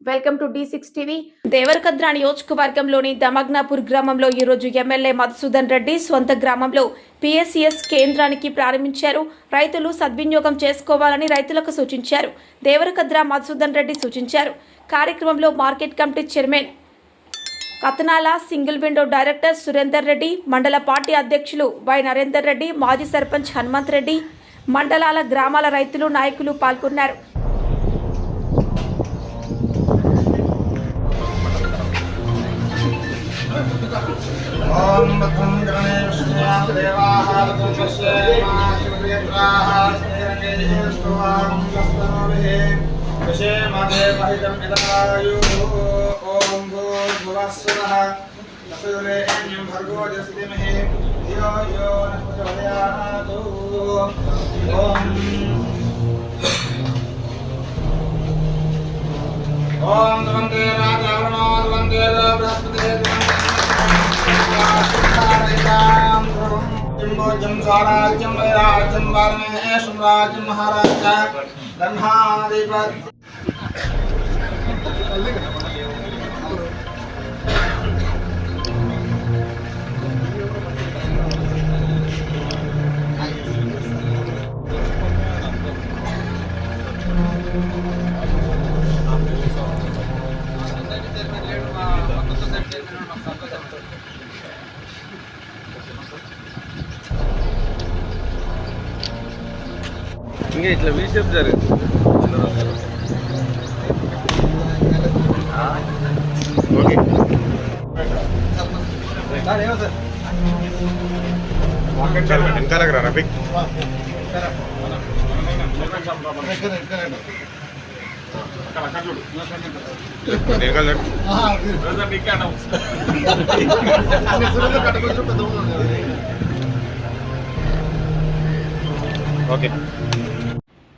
Welcome to D six TV. Devarakadra నియోజకవర్గంలోని దమగ్నాపూర్ గ్రామంలో ఈరోజు ఎమ్మెల్యే మధుసూదన్ రెడ్డి సొంత గ్రామంలో పిఎస్సిఎస్ కేంద్రానికి ప్రారంభించారు. రైతులు సద్వినియోగం చేసుకోవాలని రైతులకు సూచించారు. దేవరకద్ర మధుసూదన్ రెడ్డి సూచించారు. కార్యక్రమంలో market committee chairman కతనాల single window director Surender Reddy మండల పార్టీ అధ్యక్షులు వై నరేందర్ రెడ్డి మాజీ సర్పంచ్ హనుమంత్ రెడ్డి మండలాల గ్రామాల రైతులు నాయకులు పాల్గొన్నారు. ॐ बद्धं गणेशयां देवाः बद्धस्य ॐ भूर्भुवस्सुरः। सूर्येण्यं भर्गो जस्तिमहे। यो यो नष्टयातु ॐ ओम ध्वंदेरा चरणो ध्वंदेरा बृहस्पति भोजन स्वराज्यम वैराज्यम वर्ण स्वराज्य ఇంకా ఇట్లా వీ షేప్ జరగదు ఓకే వెనకాలకు రా రఫిక్ ఓకే.